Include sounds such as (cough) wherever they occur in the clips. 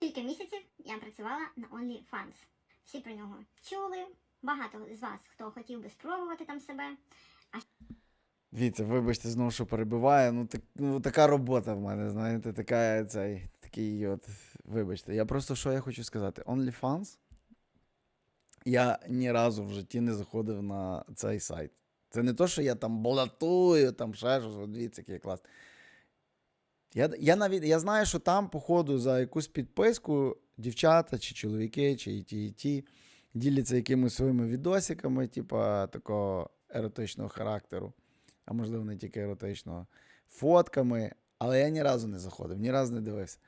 Кілька місяців я працювала на OnlyFans. Всі про нього чули. Багато з вас, хто хотів би спробувати там себе. Дивіться, вибачте, знову що перебиваю. Ну, так, ну така робота в мене, знаєте, така цей, такий от. Вибачте. Я просто що я хочу сказати? OnlyFans. Я ні разу в житті не заходив на цей сайт. Це не то, що я там балатую, там ще щось, дивіться, який клас. Я, я навіть я знаю, що там, походу, за якусь підписку дівчата чи чоловіки, чи ті, і ті діляться якимись своїми відосиками, типа такого еротичного характеру, а можливо, не тільки еротичного, фотками, але я ні разу не заходив, ні разу не дивився.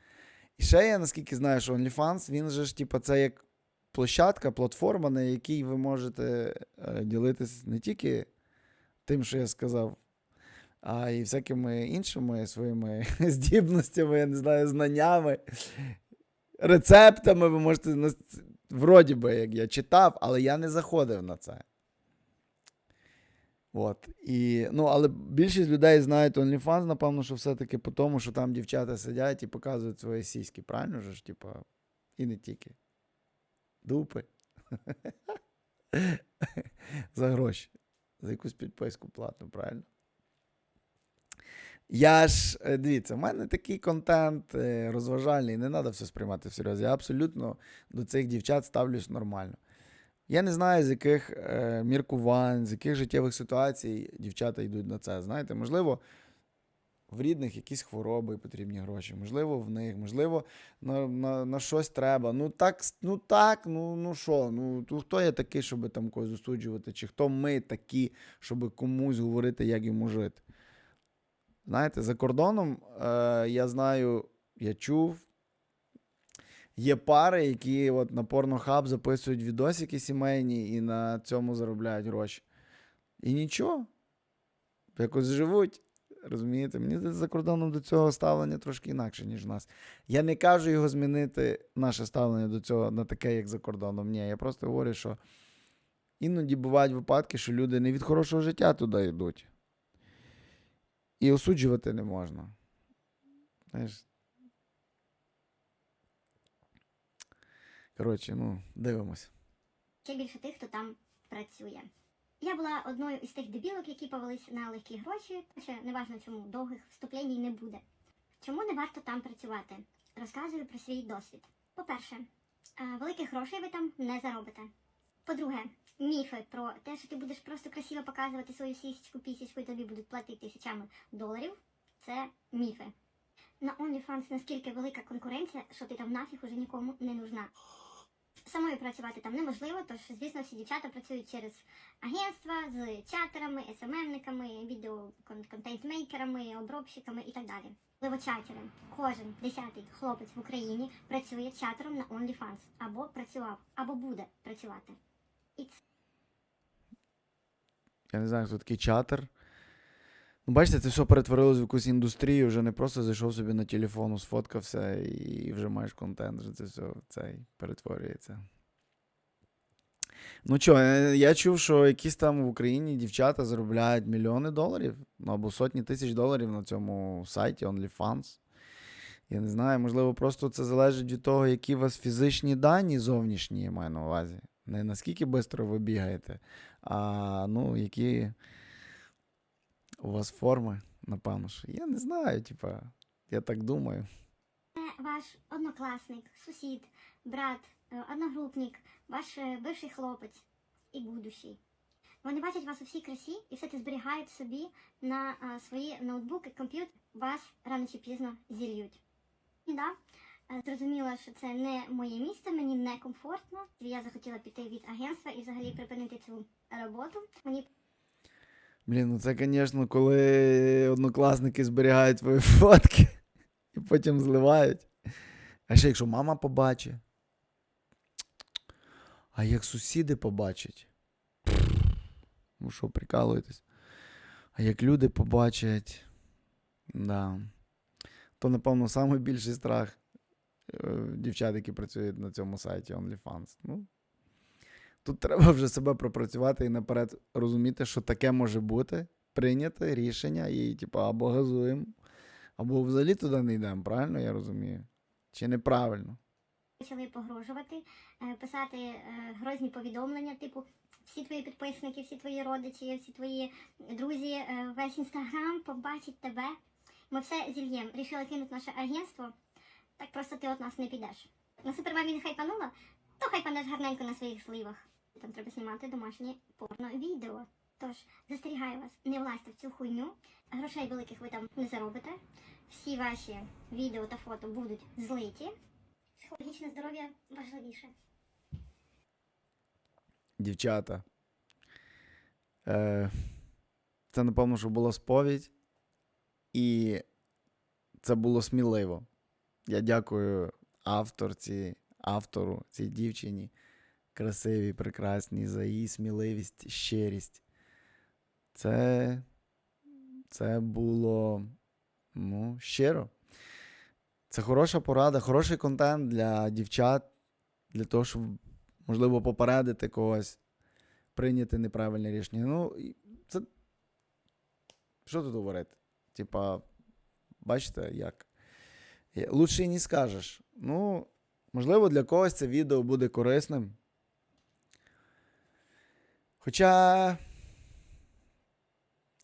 І ще я, наскільки знаю, що OnlyFans, він же ж, типа, це як площадка, платформа, на якій ви можете е, ділитись не тільки тим, що я сказав, а і всякими іншими своїми (laughs) здібностями, я не знаю, знаннями, рецептами. Ви можете вроді би, як я читав, але я не заходив на це. От. І, ну, але більшість людей знають OnlyFans, напевно, що все-таки по тому, що там дівчата сидять і показують свої сіськи, правильно ж? Типа, і не тільки. Дупи. (laughs) За гроші. За якусь підписку платну, правильно? Я ж, е, дивіться, в мене такий контент е, розважальний, не треба все сприймати всерйоз. Я абсолютно до цих дівчат ставлюсь нормально. Я не знаю, з яких е, міркувань, з яких життєвих ситуацій дівчата йдуть на це. Знаєте, можливо, в рідних якісь хвороби потрібні гроші, можливо, в них, можливо, на, на, на щось треба. Ну так, ну так, ну ну що, ну то хто я такий, щоб там когось засуджувати, чи хто ми такі, щоб комусь говорити, як йому жити. Знаєте, за кордоном е, я знаю, я чув. Є пари, які от на порнохаб записують відосики сімейні і на цьому заробляють гроші. І нічого. Якось живуть. Розумієте? Мені за кордоном до цього ставлення трошки інакше, ніж в нас. Я не кажу його змінити, наше ставлення до цього на таке, як за кордоном. Ні, я просто говорю, що іноді бувають випадки, що люди не від хорошого життя туди йдуть. І осуджувати не можна. Знаєш. Коротше, ну, дивимось. ще більше тих, хто там працює. Я була одною із тих дебілок, які повелись на легкі гроші, ще неважно чому довгих вступлень не буде. Чому не варто там працювати? Розказую про свій досвід. По-перше, е, великих грошей ви там не заробите. По-друге, міфи про те, що ти будеш просто красиво показувати свою сісечку, пісічку і тобі будуть платити тисячами доларів, це міфи. На OnlyFans наскільки велика конкуренція, що ти там нафіг уже нікому не нужна. Самою працювати там неможливо, тож, звісно, всі дівчата працюють через агентства з чатерами, СММниками, відео-контент-мейкерами, обробщиками і так далі. Ливочатери. Кожен десятий хлопець в Україні працює чатером на OnlyFans. Або працював, або буде працювати. Це Я не знаю, хто такий чатер. Ну, бачите, це все перетворилось в якусь індустрію, вже не просто зайшов собі на телефон, сфоткався і вже маєш контент, вже це все в цей перетворюється. Ну що, е, я чув, що якісь там в Україні дівчата заробляють мільйони доларів ну, або сотні тисяч доларів на цьому сайті OnlyFans. Я не знаю, можливо, просто це залежить від того, які у вас фізичні дані зовнішні, я маю на увазі. Не наскільки швидко ви бігаєте, а ну, які у вас форми, напевно. що. Я не знаю, типа, я так думаю. ваш однокласник, сусід, брат, е, одногрупник, ваш е, бивший хлопець і будущий. Вони бачать вас у всій красі і все це зберігають собі на е, свої ноутбуки, комп'ютер. Вас рано чи пізно зільють. Да, зрозуміла, що це не моє місце, мені не комфортно. Я захотіла піти від агентства і взагалі припинити цю роботу. Мені Блін, ну це, звісно, коли однокласники зберігають твої (laughs) фотки і потім зливають. А ще якщо мама побачить. А як сусіди побачать. Ну що, прикалуєтесь? А як люди побачать. Да. То, напевно, найбільший страх е, дівчат, які працюють на цьому сайті OnlyFans. Ну, Тут треба вже себе пропрацювати і наперед розуміти, що таке може бути, прийняти рішення і, типу, або газуємо, або взагалі туди не йдемо, правильно я розумію? Чи неправильно? почали погрожувати, е, писати е, грозні повідомлення, типу, всі твої підписники, всі твої родичі, всі твої друзі, е, весь інстаграм побачить тебе. Ми все зільєм. Рішили кинути наше агентство. Так просто ти от нас не підеш. На супермамі хайпанула, то хайпанеш гарненько на своїх сливах. Там треба знімати домашнє порно відео. Тож застерігаю вас, не влазьте в цю хуйню. Грошей великих ви там не заробите. Всі ваші відео та фото будуть злиті. Психологічне здоров'я важливіше. Дівчата. Е, це, напевно, що була сповідь. І це було сміливо. Я дякую авторці, автору, цій дівчині, красивій, прекрасній, за її сміливість, щирість. Це, це було ну, щиро. Це хороша порада, хороший контент для дівчат, для того, щоб, можливо, попередити когось, прийняти неправильне рішення. Ну, це. Що тут говорити? Типа, бачите, як? Лучше і не скажеш. Ну, можливо, для когось це відео буде корисним. Хоча.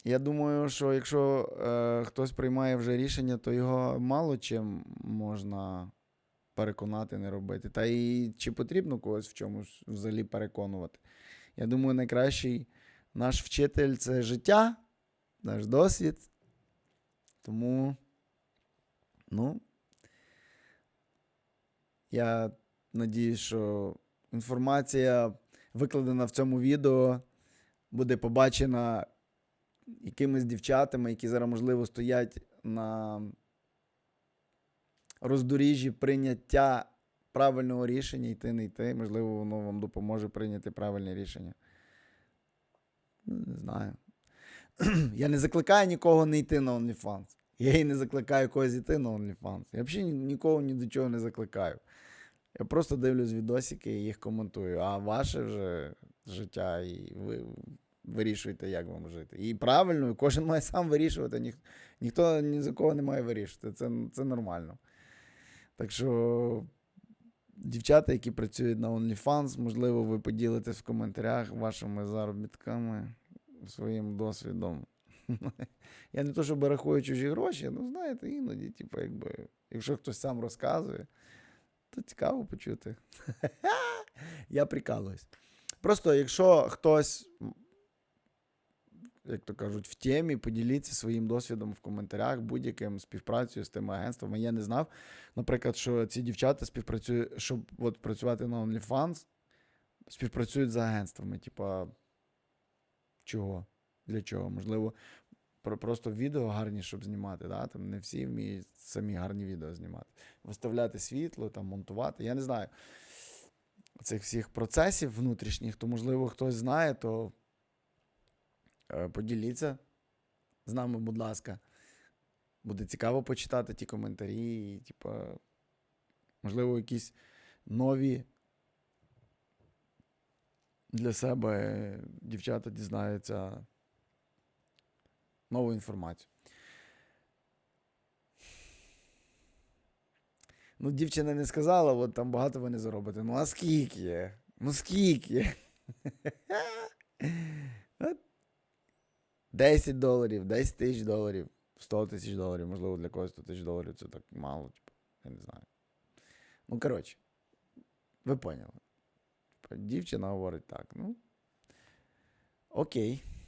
Я думаю, що якщо е, хтось приймає вже рішення, то його мало чим можна переконати не робити. Та і чи потрібно когось в чомусь взагалі переконувати? Я думаю, найкращий наш вчитель це життя, наш досвід. Тому, ну, я надіюсь, що інформація, викладена в цьому відео, буде побачена якимись дівчатами, які зараз, можливо, стоять на роздоріжжі прийняття правильного рішення, йти, не йти. Можливо, воно вам допоможе прийняти правильне рішення. Не знаю. (clears throat) Я не закликаю нікого не йти на OnlyFans. Я і не закликаю когось йти на OnlyFans. Я взагалі нікого ні до чого не закликаю. Я просто дивлюсь відосики і їх коментую. А ваше вже життя, і ви вирішуєте, як вам жити. І правильно, кожен має сам вирішувати. Ніх, ніхто ні за кого не має вирішувати. Це, це нормально. Так що, дівчата, які працюють на OnlyFans, можливо, ви поділитесь в коментарях вашими заробітками, своїм досвідом. (laughs) Я не то, щоб рахую чужі гроші, ну знаєте, іноді, типу, якби, якщо хтось сам розказує, то цікаво почути. (laughs) Я прикалуюсь. Просто якщо хтось, як то кажуть, в темі, поділіться своїм досвідом в коментарях, будь-яким співпрацею з тими агентствами. Я не знав, наприклад, що ці дівчата співпрацюють, щоб от, працювати на OnlyFans, співпрацюють з агентствами. Типа, чого? Для чого? Можливо, про- просто відео гарні, щоб знімати. Да? Там не всі вміють самі гарні відео знімати. Виставляти світло, там, монтувати. Я не знаю цих всіх процесів внутрішніх, то, можливо, хтось знає, то е, поділіться з нами, будь ласка. Буде цікаво почитати ті коментарі, і, типа, можливо, якісь нові для себе дівчата дізнаються нову інформацію. Ну, дівчина не сказала, от там багато ви не заробите. Ну, а скільки? Ну скільки? (laughs) 10 доларів, 10 тисяч доларів, 100 тисяч доларів, можливо, для когось 100 тисяч доларів це так мало, типу, я не знаю. Ну, коротше, ви поняли. Типу, Дівчина говорить так, ну. Окей.